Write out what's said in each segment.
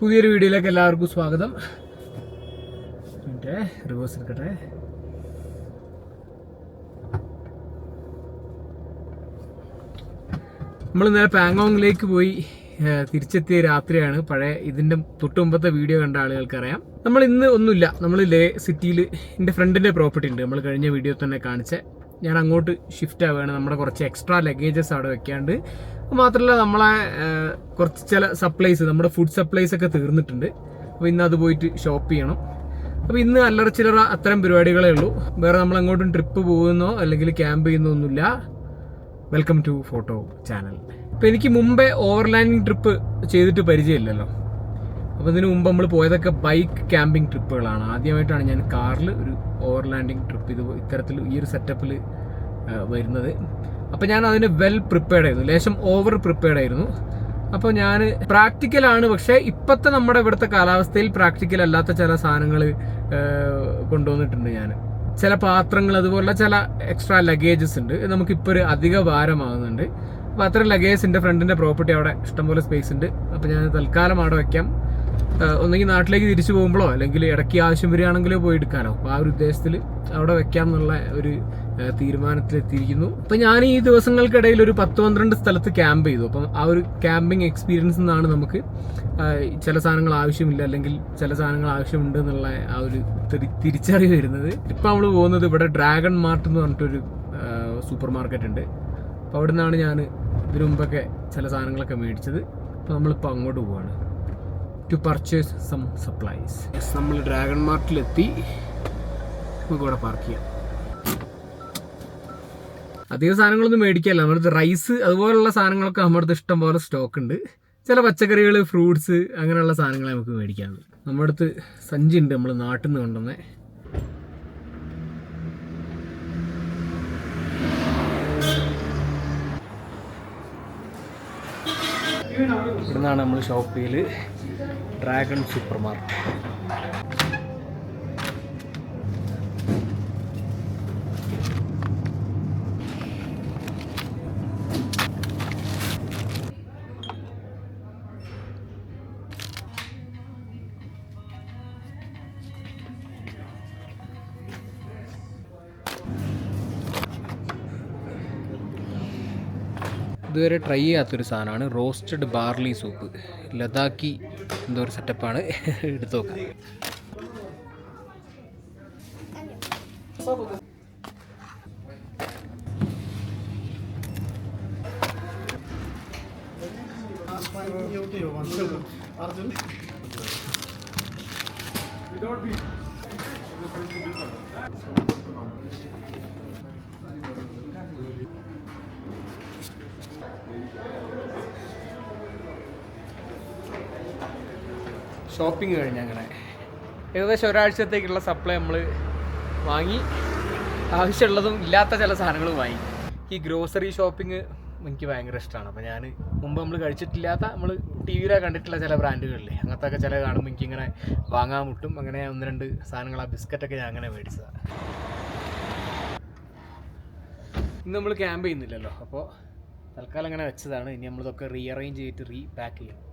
പുതിയൊരു വീഡിയോയിലേക്ക് എല്ലാവർക്കും സ്വാഗതം. റിവേഴ്സ് എടുക്കട്ടെ. നമ്മൾ ഇന്നലെ പാങ്കോങ്ങിലേക്ക് പോയി തിരിച്ചെത്തിയ രാത്രിയാണ്. പഴയ ഇതിന്റെ തൊട്ട് മുമ്പത്തെ വീഡിയോ കണ്ട ആളുകൾക്കറിയാം. നമ്മൾ ഇന്ന് ഒന്നുമില്ല. നമ്മൾ ലേ സിറ്റിയിൽ എന്റെ ഫ്രണ്ടിന്റെ പ്രോപ്പർട്ടി ഉണ്ട്. നമ്മൾ കഴിഞ്ഞ വീഡിയോ തന്നെ കാണിച്ച. ഞാൻ അങ്ങോട്ട് ഷിഫ്റ്റ് ആവുകയാണ്. നമ്മുടെ കുറച്ച് എക്സ്ട്രാ ലഗേജസ് അവിടെ വെക്കാണ്ട്. മാത്രമല്ല നമ്മളെ കുറച്ച് ചില സപ്ലൈസ് നമ്മുടെ ഫുഡ് സപ്ലൈസ് ഒക്കെ തീർന്നിട്ടുണ്ട്. അപ്പോൾ ഇന്ന് അത് പോയിട്ട് ഷോപ്പ് ചെയ്യണം. അപ്പോൾ ഇന്ന് അല്ലറ ചില്ലറ അത്തരം പരിപാടികളേ ഉള്ളൂ. വേറെ നമ്മൾ അങ്ങോട്ടും ട്രിപ്പ് പോകുന്നോ അല്ലെങ്കിൽ ക്യാമ്പ് ചെയ്യുന്നോ ഒന്നുമില്ല. വെൽക്കം ടു ഫോട്ടോ ചാനൽ അപ്പോൾ എനിക്ക് മുമ്പേ ഓവർലാൻഡിങ് ട്രിപ്പ് ചെയ്തിട്ട് പരിചയമില്ലല്ലോ. അപ്പോൾ ഇതിനു മുമ്പ് നമ്മൾ പോയതൊക്കെ ബൈക്ക് ക്യാമ്പിംഗ് ട്രിപ്പുകളാണ് ആദ്യമായിട്ടാണ് ഞാൻ കാറിൽ ഒരു ഓവർലാൻഡിങ് ട്രിപ്പ് ഇത് ഇത്തരത്തിൽ ഈ ഒരു സെറ്റപ്പിൽ വരുന്നത്. അപ്പോൾ ഞാൻ അതിന് വെൽ പ്രിപ്പയർഡ് ആയിരുന്നു. ലേശം ഓവർ പ്രിപ്പയർഡ് ആയിരുന്നു. അപ്പോൾ ഞാൻ പ്രാക്ടിക്കലാണ് പക്ഷേ ഇപ്പോഴത്തെ നമ്മുടെ ഇവിടുത്തെ കാലാവസ്ഥയിൽ പ്രാക്ടിക്കൽ അല്ലാത്ത ചില സാധനങ്ങൾ കൊണ്ടുവന്നിട്ടുണ്ട് ഞാൻ ചില പാത്രങ്ങൾ അതുപോലെ ചില എക്സ്ട്രാ ലഗേജസ് ഉണ്ട്. നമുക്കിപ്പോൾ ഒരു അധിക ഭാരമാകുന്നുണ്ട്. അപ്പോൾ അത്ര ലഗേജ് എന്റെ ഫ്രണ്ടിന്റെ പ്രോപ്പർട്ടി അവിടെ ഇഷ്ടംപോലെ സ്പേസ് ഉണ്ട്. അപ്പോൾ ഞാൻ തൽക്കാലം അവിടെ വയ്ക്കാം ഒന്നെങ്കിൽ നാട്ടിലേക്ക് തിരിച്ചു പോകുമ്പോഴോ അല്ലെങ്കിൽ ഇടയ്ക്ക് ആവശ്യം വരികയാണെങ്കിലോ പോയി എടുക്കാനോ. അപ്പോൾ ആ ഒരു ഉദ്ദേശത്തിൽ അവിടെ വെക്കാം എന്നുള്ള ഒരു തീരുമാനത്തിലെത്തിയിരിക്കുന്നു. അപ്പം ഞാൻ ഈ ദിവസങ്ങൾക്കിടയിൽ ഒരു പത്ത് പന്ത്രണ്ട് സ്ഥലത്ത് ക്യാമ്പ് ചെയ്തു. അപ്പം ആ ഒരു ക്യാമ്പിംഗ് എക്സ്പീരിയൻസ് നിന്നാണ് നമുക്ക് ചില സാധനങ്ങൾ ആവശ്യമില്ല അല്ലെങ്കിൽ ചില സാധനങ്ങൾ ആവശ്യമുണ്ട് എന്നുള്ള ആ ഒരു തിരിച്ചറിവ് വരുന്നത്. ഇപ്പം നമ്മൾ പോകുന്നത് ഇവിടെ ഡ്രാഗൺ മാർട്ട് എന്ന് പറഞ്ഞിട്ടൊരു സൂപ്പർ മാർക്കറ്റ് ഉണ്ട്. അപ്പോൾ അവിടെ നിന്നാണ് ഞാൻ ഇതിനു മുമ്പൊക്കെ ചില സാധനങ്ങളൊക്കെ മേടിച്ചത്. അപ്പോൾ നമ്മളിപ്പോൾ അങ്ങോട്ട് പോവാണ്. ടു പർച്ചേസ് സം സപ്ലൈസ് നമ്മൾ ഡ്രാഗൺ മാർട്ടിലെത്തി നമുക്ക് ഇവിടെ പാർക്ക് ചെയ്യാം. അധികം സാധനങ്ങളൊന്നും മേടിക്കല്ല. നമ്മുടെ റൈസ് അതുപോലുള്ള സാധനങ്ങളൊക്കെ നമ്മുടെ അടുത്ത് ഇഷ്ടം പോലെ സ്റ്റോക്ക് ഉണ്ട്. ചില പച്ചക്കറികൾ ഫ്രൂട്ട്സ് അങ്ങനെയുള്ള സാധനങ്ങളെ നമുക്ക് മേടിക്കാനുള്ളൂ നമ്മുടെ അടുത്ത് സഞ്ചി ഉണ്ട് നമ്മൾ നാട്ടിൽ നിന്ന് കൊണ്ടുവന്നേ. ഇവിടുന്നാണ് നമ്മൾ ഷോപ്പിൽ ഡ്രാഗൺ സൂപ്പർ മാർക്കറ്റ് ഇതുവരെ ട്രൈ ചെയ്യാത്തൊരു സാധനമാണ് റോസ്റ്റഡ് ബാർലി സൂപ്പ് ലതാക്കി എന്തോ ഒരു സെറ്റപ്പാണ് എടുത്തു നോക്കാം. ഷോപ്പിംഗ് കഴിഞ്ഞ് അങ്ങനെ. ഏകദേശം ഒരാഴ്ചത്തേക്കുള്ള സപ്ലൈ നമ്മൾ വാങ്ങി. ആവശ്യമുള്ളതും ഇല്ലാത്ത ചില സാധനങ്ങൾ വാങ്ങി. ഈ ഗ്രോസറി ഷോപ്പിംഗ് എനിക്ക് ഭയങ്കര ഇഷ്ടമാണ് അപ്പോൾ ഞാൻ മുമ്പ് നമ്മൾ കഴിച്ചിട്ടില്ലാത്ത നമ്മൾ ടി വിയിലെ കണ്ടിട്ടുള്ള ചില ബ്രാൻഡുകളില്ലേ അങ്ങനത്തെ ഒക്കെ ചില കാണുമ്പോൾ എനിക്കിങ്ങനെ വാങ്ങാൻ മുട്ടും. അങ്ങനെ ഒന്ന് രണ്ട് സാധനങ്ങൾ ആ ബിസ്ക്കറ്റൊക്കെ ഞാൻ അങ്ങനെ മേടിച്ചതാണ് ഇന്ന് നമ്മൾ ക്യാമ്പ് ചെയ്യുന്നില്ലല്ലോ. അപ്പോൾ തൽക്കാലം അങ്ങനെ വെച്ചതാണ്. ഇനി നമ്മളിതൊക്കെ റീ അറേഞ്ച് ചെയ്തിട്ട് റീ പാക്ക് ചെയ്യണം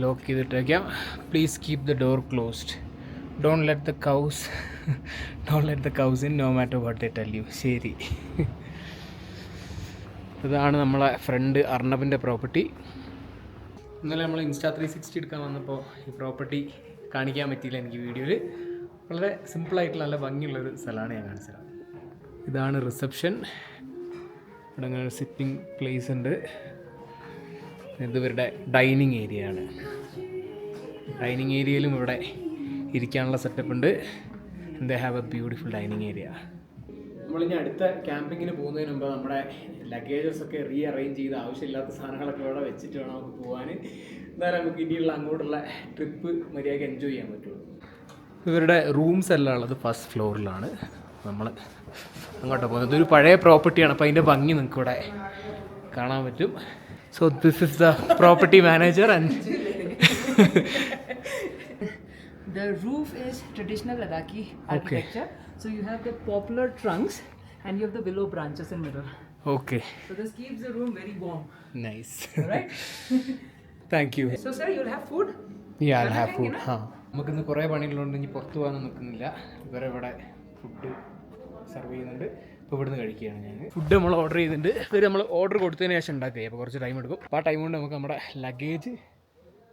lock ചെയ്തിട്ടേക്കാം please keep the door closed don't let the cows don't let the cows in no matter what the tell you ശരി. ഇതാണ് നമ്മളെ ഫ്രണ്ട് അർണബിന്റെ പ്രോപ്പർട്ടി ഇന്നലെ നമ്മൾ ഇൻസ്റ്റാ ത്രീ സിക്സ്റ്റി എടുക്കാൻ വന്നപ്പോൾ ഈ പ്രോപ്പർട്ടി കാണിക്കാൻ പറ്റിയില്ല എനിക്ക് വീഡിയോയിൽ. വളരെ സിമ്പിളായിട്ടുള്ള നല്ല ഭംഗിയുള്ളൊരു സ്ഥലമാണ് ഞാൻ കാണിച്ചത് ഇതാണ് റിസപ്ഷൻ ഇവിടെ സിറ്റിംഗ് പ്ലേസ് ഉണ്ട്. ഇത് ഇവരുടെ ഡൈനിങ് ഏരിയ ആണ്. ഡൈനിങ് ഏരിയയിലും ഇവിടെ ഇരിക്കാനുള്ള സെറ്റപ്പ് ഉണ്ട്. They have a beautiful dining area നമ്മളിനി അടുത്ത ക്യാമ്പിങ്ങിന് പോകുന്നതിന് മുമ്പ് നമ്മുടെ ലഗേജസ് ഒക്കെ റീ അറേഞ്ച് ചെയ്ത് ആവശ്യമില്ലാത്ത സാധനങ്ങളൊക്കെ ഇവിടെ വെച്ചിട്ട് വേണം നമുക്ക് പോകാൻ എന്തായാലും നമുക്ക് ഇനിയുള്ള അങ്ങോട്ടുള്ള ട്രിപ്പ് മര്യാദയ്ക്ക് എൻജോയ് ചെയ്യാൻ പറ്റുള്ളൂ. ഇവരുടെ റൂംസ് എല്ലാം ഉള്ളത് ഫസ്റ്റ് ഫ്ലോറിലാണ് നമ്മൾ അങ്ങോട്ട് പോകുന്നത്. ഇതൊരു പഴയ പ്രോപ്പർട്ടിയാണ് അപ്പോൾ അതിന്റെ ഭംഗി നിങ്ങൾക്ക് ഇവിടെ കാണാൻ പറ്റും. So this is the property manager and The roof is traditional Ladakhi architecture. So you have the poplar trunks and you have the willow branches in middle. Okay. So this keeps the room very warm. Nice. All right. Thank you. so sir, you'll have food. Yeah, you have food ആ നമുക്കിന്ന് കുറേ പണികളുണ്ട് ഇനി പുറത്ത് പോകാനൊന്നും നിൽക്കുന്നില്ല ഇവരെ ഇവിടെ food serve ചെയ്യുന്നുണ്ട് ഇപ്പോൾ ഇവിടുന്ന് കഴിക്കുകയാണ് ഞാൻ ഫുഡ് നമ്മൾ ഓർഡർ ചെയ്തിട്ടുണ്ട് ഇവർ നമ്മൾ ഓർഡർ കൊടുത്തതിന് ശേഷം ഉണ്ടാക്കുക അപ്പോൾ കുറച്ച് ടൈം എടുക്കും അപ്പോൾ ആ ടൈം കൊണ്ട് നമുക്ക് നമ്മുടെ ലഗേജ്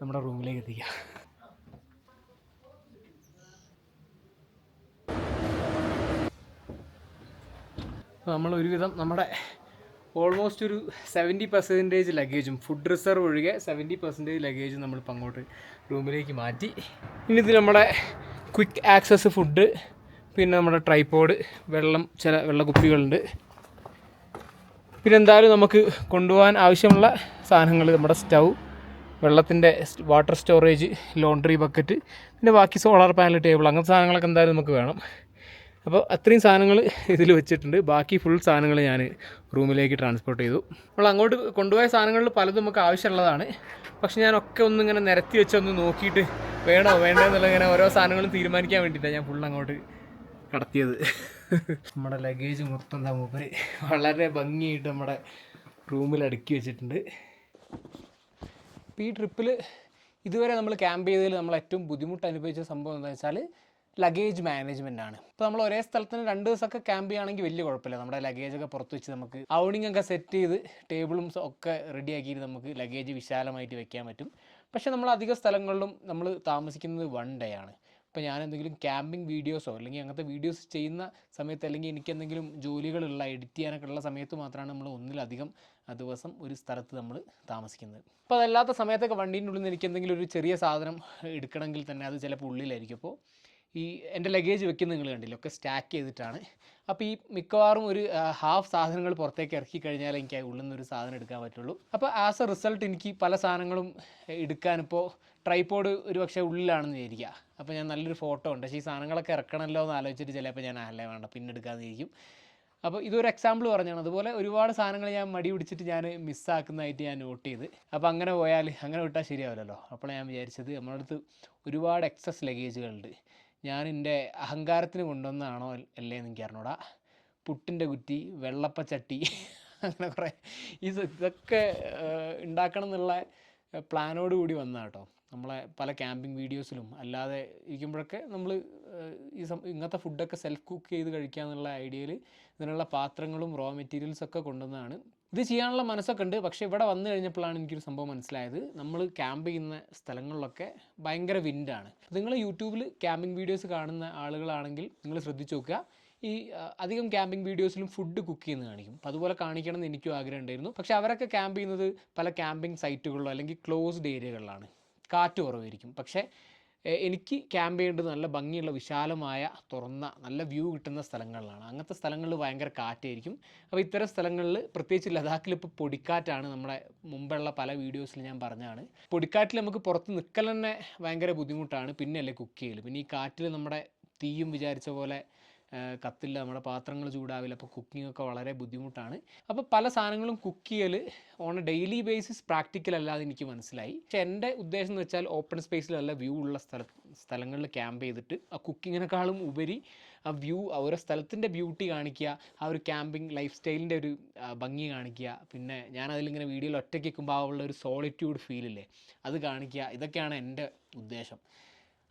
നമ്മുടെ റൂമിലേക്ക് എത്തിക്കാം അപ്പോൾ നമ്മൾ ഒരുവിധം നമ്മുടെ ഓൾമോസ്റ്റ് ഒരു സെവന്റി പെർസെന്റേജ് ലഗേജും ഫുഡ് റിസർവ് ഒഴികെ സെവന്റി പെർസെന്റേജ് ലഗേജും നമ്മളിപ്പോൾ അങ്ങോട്ട് റൂമിലേക്ക് മാറ്റി. ഇനി ഇത് നമ്മുടെ ക്വിക്ക് ആക്സസ് ഫുഡ് പിന്നെ നമ്മുടെ ട്രൈപോഡ് വെള്ളം ചില വെള്ളക്കുപ്പികളുണ്ട്. പിന്നെ എന്തായാലും നമുക്ക് കൊണ്ടുപോകാൻ ആവശ്യമുള്ള സാധനങ്ങൾ നമ്മുടെ സ്റ്റൗ വെള്ളത്തിന്റെ വാട്ടർ സ്റ്റോറേജ് ലോണ്ടറി ബക്കറ്റ് പിന്നെ ബാക്കി സോളാർ പാനൽ ടേബിൾ അങ്ങനത്തെ സാധനങ്ങളൊക്കെ എന്തായാലും നമുക്ക് വേണം. അപ്പോൾ അത്രയും സാധനങ്ങൾ ഇതിൽ വെച്ചിട്ടുണ്ട്. ബാക്കി ഫുൾ സാധനങ്ങൾ ഞാൻ റൂമിലേക്ക് ട്രാൻസ്പോർട്ട് ചെയ്തു. അപ്പോൾ അങ്ങോട്ട് കൊണ്ടുപോയ സാധനങ്ങളിൽ പലതും നമുക്ക് ആവശ്യമുള്ളതാണ്. പക്ഷെ ഞാനൊക്കെ ഒന്ന് ഇങ്ങനെ നിരത്തി വെച്ചൊന്ന് നോക്കിയിട്ട് വേണോ വേണ്ടോ എന്നുള്ള ഇങ്ങനെ ഓരോ സാധനങ്ങളും തീരുമാനിക്കാൻ വേണ്ടിയിട്ടാണ് ഞാൻ ഫുൾ അങ്ങോട്ട് കടത്തിയത്. നമ്മുടെ ലഗേജ് മൊത്തം എന്താ മൂപ്പര് വളരെ ഭംഗിയായിട്ട് നമ്മുടെ റൂമിൽ അടുക്കി വെച്ചിട്ടുണ്ട്. ഇപ്പോൾ ഈ ട്രിപ്പിൽ ഇതുവരെ നമ്മൾ ക്യാമ്പ് ചെയ്തതിൽ നമ്മൾ ഏറ്റവും ബുദ്ധിമുട്ട് അനുഭവിച്ച സംഭവം എന്താ വെച്ചാൽ ലഗേജ് മാനേജ്മെന്റ് ആണ്. ഇപ്പോൾ നമ്മൾ ഒരേ സ്ഥലത്തിന് രണ്ട് ദിവസമൊക്കെ ക്യാമ്പ് ചെയ്യുകയാണെങ്കിൽ വലിയ കുഴപ്പമില്ല. നമ്മുടെ ലഗേജ് ഒക്കെ പുറത്ത് വെച്ച് നമുക്ക് ഔണിംഗ് ഒക്കെ സെറ്റ് ചെയ്ത് ടേബിളും ഒക്കെ റെഡിയാക്കിയിട്ട് നമുക്ക് ലഗേജ് വിശാലമായിട്ട് വെക്കാൻ പറ്റും. പക്ഷേ നമ്മൾ അധിക സ്ഥലങ്ങളിലും നമ്മൾ താമസിക്കുന്നത് വൺ ഡേ ആണ്. ഇപ്പോൾ ഞാൻ എന്തെങ്കിലും ക്യാമ്പിംഗ് വീഡിയോസോ അല്ലെങ്കിൽ അങ്ങനത്തെ വീഡിയോസ് ചെയ്യുന്ന സമയത്ത് അല്ലെങ്കിൽ എനിക്ക് എന്തെങ്കിലും ജോലികളുള്ള എഡിറ്റ് ചെയ്യാനൊക്കെ ഉള്ള സമയത്ത് മാത്രമാണ് നമ്മൾ ഒന്നിലധികം ദിവസം ഒരു സ്ഥലത്ത് നമ്മൾ താമസിക്കുന്നത്. അപ്പോൾ അതല്ലാത്ത സമയത്തൊക്കെ വണ്ടീന്റെ ഉള്ളിൽ നിന്ന് എനിക്ക് എന്തെങ്കിലും ഒരു ചെറിയ സാധനം എടുക്കണമെങ്കിൽ തന്നെ അത് ചിലപ്പോൾ ഉള്ളിലായിരിക്കും. അപ്പോൾ ഈ എന്റെ ലഗേജ് വെക്കുന്ന നിങ്ങൾ കണ്ടില്ല? ഒക്കെ സ്റ്റാക്ക് ചെയ്തിട്ടാണ്. അപ്പോൾ ഈ മിക്കവാറും ഒരു ഹാഫ് സാധനങ്ങൾ പുറത്തേക്ക് ഇറക്കി കഴിഞ്ഞാൽ എനിക്ക് ഉള്ളിൽ നിന്ന് ഒരു സാധനം എടുക്കാൻ പറ്റുള്ളൂ. അപ്പോൾ ആസ് എ റിസൾട്ട് എനിക്ക് പല സാധനങ്ങളും എടുക്കാനിപ്പോൾ ട്രൈപ്പോഡ് ഒരു പക്ഷേ ഉള്ളിലാണെന്ന് വിചാരിക്കുക. അപ്പോൾ ഞാൻ നല്ലൊരു ഫോട്ടോ ഉണ്ട്. പക്ഷേ ഈ സാധനങ്ങളൊക്കെ ഇറക്കണമല്ലോ എന്ന് ആലോചിച്ചിട്ട് ചിലപ്പോൾ ഞാൻ അല്ലേ വേണ്ട പിന്നെ എടുക്കാമെന്ന് ഇരിക്കും അപ്പോൾ ഇതൊരു എക്സാമ്പിൾ പറഞ്ഞാണ്. അതുപോലെ ഒരുപാട് സാധനങ്ങൾ ഞാൻ മടി പിടിച്ചിട്ട് ഞാൻ മിസ്സാക്കുന്നതായിട്ട് ഞാൻ നോട്ട് ചെയ്ത്. അപ്പോൾ അങ്ങനെ പോയാൽ അങ്ങനെ വിട്ടാൽ ശരിയാവില്ലല്ലോ. അപ്പോൾ ഞാൻ വിചാരിച്ചത്. നമ്മുടെ അടുത്ത് ഒരുപാട് എക്സസ് ലഗേജുകളുണ്ട് ഞാൻ എന്റെ അഹങ്കാരത്തിന് കൊണ്ടുവന്നതാണോ അല്ലേ എന്ന് എനിക്ക് അറിഞ്ഞൂടാ. പുട്ടിന്റെ കുറ്റി വെള്ളപ്പച്ചട്ടി അങ്ങനെ കുറേ. ഇത് ഇതൊക്കെ ഉണ്ടാക്കണം എന്നുള്ള പ്ലാനോട് കൂടി വന്ന കേട്ടോ നമ്മളെ പല ക്യാമ്പിംഗ് വീഡിയോസിലും അല്ലാതെ ഇരിക്കുമ്പോഴൊക്കെ നമ്മൾ ഈ സം ഇങ്ങനത്തെ ഫുഡൊക്കെ സെൽഫ് കുക്ക് ചെയ്ത് കഴിക്കുക എന്നുള്ള ഐഡിയയിൽ ഇതിനുള്ള പാത്രങ്ങളും റോ മെറ്റീരിയൽസൊക്കെ കൊണ്ടുവന്നതാണ്. ഇത് ചെയ്യാനുള്ള മനസ്സൊക്കെ ഉണ്ട്. പക്ഷേ ഇവിടെ വന്നു കഴിഞ്ഞപ്പോഴാണ് എനിക്കൊരു സംഭവം മനസ്സിലായത്. നമ്മൾ ക്യാമ്പ് ചെയ്യുന്ന സ്ഥലങ്ങളിലൊക്കെ ഭയങ്കര വിൻഡാണ് നിങ്ങൾ യൂട്യൂബിൽ ക്യാമ്പിംഗ് വീഡിയോസ് കാണുന്ന ആളുകളാണെങ്കിൽ നിങ്ങൾ ശ്രദ്ധിച്ചു നോക്കുക. ഈ അധികം ക്യാമ്പിംഗ് വീഡിയോസിലും ഫുഡ് കുക്ക് ചെയ്യുന്നത് കാണിക്കും. അപ്പോൾ അതുപോലെ കാണിക്കണം എന്ന് എനിക്കും ആഗ്രഹം ഉണ്ടായിരുന്നു. പക്ഷേ അവരൊക്കെ ക്യാമ്പ് ചെയ്യുന്നത് പല ക്യാമ്പിംഗ് സൈറ്റുകളിലോ അല്ലെങ്കിൽ ക്ലോസ്ഡ് ഏരിയകളിലാണ് കാറ്റ് കുറവായിരിക്കും. പക്ഷേ എനിക്ക് ക്യാമ്പ് ചെയ്യേണ്ടത് നല്ല ഭംഗിയുള്ള വിശാലമായ തുറന്ന നല്ല വ്യൂ കിട്ടുന്ന സ്ഥലങ്ങളിലാണ്. അങ്ങനത്തെ സ്ഥലങ്ങളിൽ ഭയങ്കര കാറ്റായിരിക്കും. അപ്പോൾ ഇത്തരം സ്ഥലങ്ങളിൽ പ്രത്യേകിച്ച് ലഡാക്കിൽ ഇപ്പോൾ പൊടിക്കാറ്റാണ് നമ്മുടെ മുമ്പുള്ള പല വീഡിയോസിൽ ഞാൻ പറഞ്ഞതാണ്. പൊടിക്കാറ്റിൽ നമുക്ക് പുറത്ത് നിൽക്കൽ തന്നെ ഭയങ്കര ബുദ്ധിമുട്ടാണ്. പിന്നെയല്ലേ കുക്ക് ചെയ്യൽ പിന്നെ ഈ കാറ്റിൽ നമ്മുടെ തീയും വിചാരിച്ച പോലെ കത്തില്ല നമ്മുടെ പാത്രങ്ങൾ ചൂടാവില്ല അപ്പോൾ കുക്കിംഗ് ഒക്കെ വളരെ ബുദ്ധിമുട്ടാണ്. അപ്പോൾ പല സാധനങ്ങളും കുക്ക് ചെയ്യൽ on a daily basis practical അല്ലാതെ എനിക്ക് മനസ്സിലായി. പക്ഷെ എന്റെ ഉദ്ദേശം എന്ന് വെച്ചാൽ ഓപ്പൺ സ്പേസിൽ നല്ല വ്യൂ ഉള്ള സ്ഥല സ്ഥലങ്ങളിൽ ക്യാമ്പ് ചെയ്തിട്ട് ആ കുക്കിങ്ങിനേക്കാളും ഉപരി ആ വ്യൂ ഓരോ സ്ഥലത്തിന്റെ ബ്യൂട്ടി കാണിക്കുക ആ ഒരു ക്യാമ്പിംഗ് ലൈഫ് സ്റ്റൈലിന്റെ ഒരു ഭംഗി കാണിക്കുക. പിന്നെ ഞാൻ അതിലിങ്ങനെ വീഡിയോയിൽ ഒറ്റയ്ക്ക് നിൽക്കുമ്പോൾ ആ ഉള്ള ഒരു സോളിറ്റ്യൂഡ് ഫീലില്ലേ അത് കാണിക്കുക. ഇതൊക്കെയാണ് എന്റെ ഉദ്ദേശം.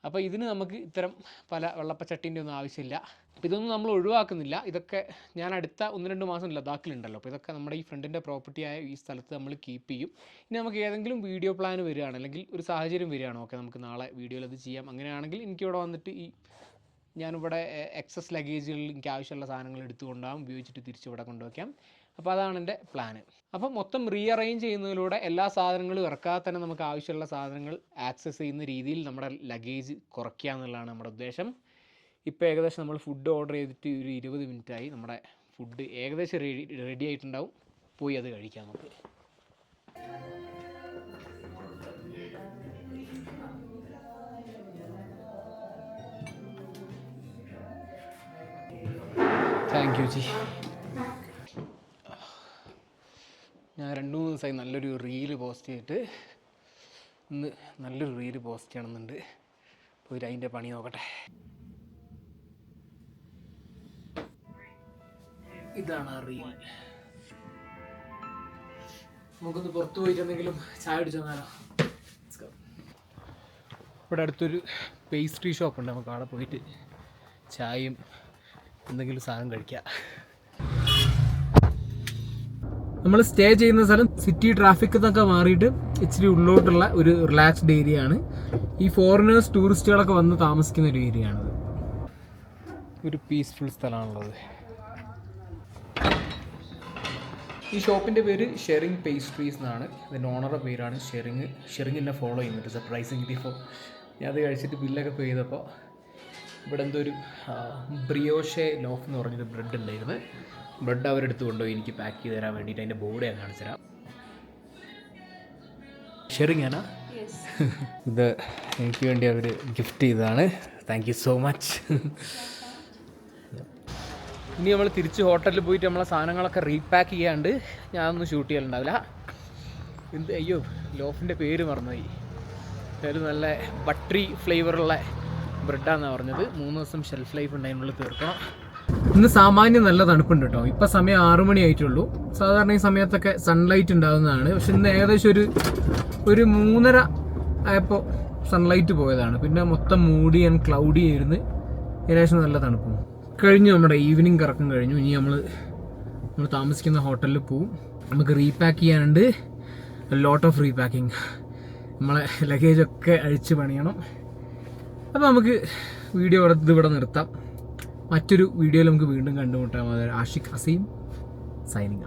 അപ്പോൾ ഇതിന് നമുക്ക് ഇത്തരം പല വെള്ളപ്പച്ചട്ടീന്റെ ഒന്നും ആവശ്യമില്ല. അപ്പോൾ ഇതൊന്നും നമ്മൾ ഒഴിവാക്കുന്നില്ല. ഇതൊക്കെ ഞാൻ അടുത്ത ഒന്ന് രണ്ട് മാസം ലഡാക്കിലുണ്ടല്ലോ. അപ്പോൾ ഇതൊക്കെ നമ്മുടെ ഈ ഫ്രണ്ടിന്റെ പ്രോപ്പർട്ടിയായ ഈ സ്ഥലത്ത് നമ്മൾ കീപ്പ് ചെയ്യും. ഇനി നമുക്ക് ഏതെങ്കിലും വീഡിയോ പ്ലാൻ വരികയാണ്. അല്ലെങ്കിൽ ഒരു സാഹചര്യം വരികയാണ്. ഓക്കെ നമുക്ക് നാളെ വീഡിയോയിൽ അത് ചെയ്യാം. അങ്ങനെയാണെങ്കിൽ എനിക്കിവിടെ വന്നിട്ട് ഈ ഞാനിവിടെ എക്സസ് ലഗേജുകളിൽ എനിക്ക് ആവശ്യമുള്ള സാധനങ്ങൾ എടുത്തുകൊണ്ടാകും ഉപയോഗിച്ചിട്ട് തിരിച്ച് ഇവിടെ കൊണ്ടുവയ്ക്കാം. അപ്പോൾ അതാണ് എന്റെ പ്ലാന് അപ്പോൾ മൊത്തം റീഅറേഞ്ച് ചെയ്യുന്നതിലൂടെ എല്ലാ സാധനങ്ങളും ഇറക്കാതെ തന്നെ നമുക്ക് ആവശ്യമുള്ള സാധനങ്ങൾ ആക്സസ് ചെയ്യുന്ന രീതിയിൽ നമ്മുടെ ലഗേജ് കുറയ്ക്കുക എന്നുള്ളതാണ് നമ്മുടെ ഉദ്ദേശം. ഇപ്പോൾ ഏകദേശം നമ്മൾ ഫുഡ് ഓർഡർ ചെയ്തിട്ട് ഒരു ഇരുപത് മിനിറ്റായി. നമ്മുടെ ഫുഡ് ഏകദേശം റെഡി റെഡി ആയിട്ടുണ്ടാവും. പോയി അത് കഴിക്കാം നമുക്ക്. താങ്ക് യു ജി ഞാൻ രണ്ട് മൂന്ന് ദിവസമായി നല്ലൊരു റീൽ പോസ്റ്റ് ചെയ്തിട്ട് ഇന്ന് നല്ലൊരു റീൽ പോസ്റ്റ് ചെയ്യണമെന്നുണ്ട്. പോയിട്ട് അതിന്റെ പണി നോക്കട്ടെ. ഇതാണ് ആ റീൽ നമുക്കൊന്ന് പുറത്തു പോയിട്ട് എന്തെങ്കിലും ചായ അടിച്ചു വന്നാലോ? Let's go. ഇവിടെ അടുത്തൊരു പേസ്ട്രി ഷോപ്പ് ഉണ്ട്. നമുക്ക് അവിടെ പോയിട്ട് ചായയും എന്തെങ്കിലും സാധനം കഴിക്കാം. നമ്മൾ സ്റ്റേ ചെയ്യുന്ന സ്ഥലം സിറ്റി ട്രാഫിക് എന്നൊക്കെ മാറിയിട്ട് ഇച്ചിരി ഉള്ളോട്ടുള്ള ഒരു റിലാക്സ്ഡ് ഏരിയ ആണ്. ഈ ഫോറിനേഴ്സ് ടൂറിസ്റ്റുകളൊക്കെ വന്ന് താമസിക്കുന്ന ഒരു ഏരിയ ആണത്. ഒരു പീസ്ഫുൾ സ്ഥലമാണുള്ളത് ഈ ഷോപ്പിന്റെ പേര് ഷെറിങ് പേസ്ട്രീസ് എന്നാണ്. ഇതിന്റെ ഓണറുടെ പേരാണ് ഷെറിങ് ഷെറിങ് എന്നെ ഫോളോ ചെയ്യുന്നുണ്ട്. സർപ്രൈസിംഗ് ഇപ്പോൾ ഞാൻ അത് കഴിച്ചിട്ട് ബില്ലൊക്കെ പേ ചെയ്തപ്പോൾ ഇവിടെ എന്തോ ഒരു ബ്രിയോഷെ ലോഫ് എന്ന് പറഞ്ഞൊരു ബ്രെഡ് ഉണ്ടായിരുന്നു. ബ്രെഡ് അവരെടുത്ത് കൊണ്ടുപോയി എനിക്ക് പാക്ക് ചെയ്ത് തരാൻ വേണ്ടിയിട്ട് അതിന്റെ ബോർഡ് ഞാൻ കാണിച്ചു തരാം. ഷെറിങ് ആണോ? ഇത് എനിക്ക് വേണ്ടി അവർ ഗിഫ്റ്റ് ചെയ്തതാണ്. താങ്ക് യു സോ മച്ച് ഇനി നമ്മൾ തിരിച്ച് ഹോട്ടലിൽ പോയിട്ട് നമ്മളെ സാധനങ്ങളൊക്കെ റീപാക്ക് ചെയ്യാണ്ട് ഞാനൊന്നും ഷൂട്ട് ചെയ്യലുണ്ടാവില്ല. എന്ത് അയ്യോ ലോഫിന്റെ പേര് മറന്നുപോയി. ഒരു നല്ല ബട്ടറി ഫ്ലേവറുള്ള ബ്രെഡാണെന്നാണ് പറഞ്ഞത്. മൂന്ന് ദിവസം ഷെൽഫ് ലൈഫ് ഉണ്ട് അതിനുള്ളിൽ തീർക്കണം. ഇന്ന് സാമാന്യം നല്ല തണുപ്പുണ്ട് കേട്ടോ ഇപ്പം സമയം ആറു മണി ആയിട്ടുള്ളൂ. സാധാരണ ഈ സമയത്തൊക്കെ സൺലൈറ്റ് ഉണ്ടാകുന്നതാണ്. പക്ഷെ ഇന്ന് ഏകദേശം ഒരു ഒരു മൂന്നര ആയപ്പോൾ സൺലൈറ്റ് പോയതാണ്. പിന്നെ മൊത്തം മൂടി ആൻഡ് ക്ലൗഡി ആയിരുന്നു. ഏകദേശം നല്ല തണുപ്പും. കഴിഞ്ഞു നമ്മുടെ ഈവനിങ് കറക്കം കഴിഞ്ഞു. ഇനി നമ്മൾ നമ്മൾ താമസിക്കുന്ന ഹോട്ടലിൽ പോവും. നമുക്ക് റീപാക്ക് ചെയ്യാനുണ്ട്. ലോട്ട് ഓഫ് റീപാക്കിംഗ് നമ്മളെ ലഗേജൊക്കെ അഴിച്ച് പണിയണം. അപ്പോൾ നമുക്ക് വീഡിയോ ഇവിടെ നിർത്താം. മറ്റൊരു വീഡിയോയിൽ നമുക്ക് വീണ്ടും കണ്ടുമുട്ടാം. ആഷിഖ് ഹസീം സൈനിങ്